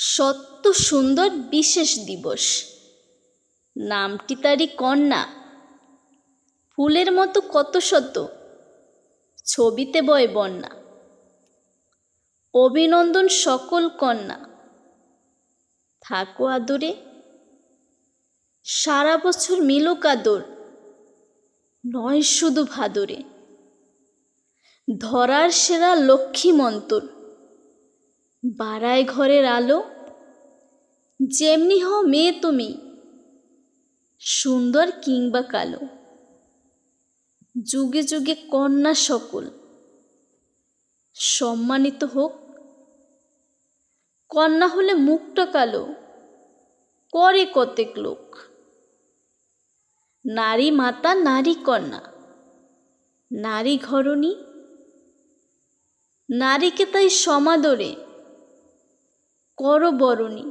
সত্য সুন্দর বিশেষ দিবস। নামটি তারই কন্যা। ফুলের মতো কত শত, ছবিতে বয় বন্যা। অভিনন্দন সকল কন্যা। থাকো আদরে। সারা বছর মিলুক আদর। নয় শুধু ভাদরে। ধরার সেরা লক্ষ্মী মন্তর। বাড়ায় ঘরের আলো। যেমনি হও মেয়ে তুমি, সুন্দর কিংবা কালো। যুগে যুগে কন্যা সকল, সম্মানিত হোক। কন্যা হলে মুখটা কালো, করে কতেক লোক। নারী মাতা, নারী কন্যা, নারী ঘরণী। নারীকে তাই সমাদরে করবরণী।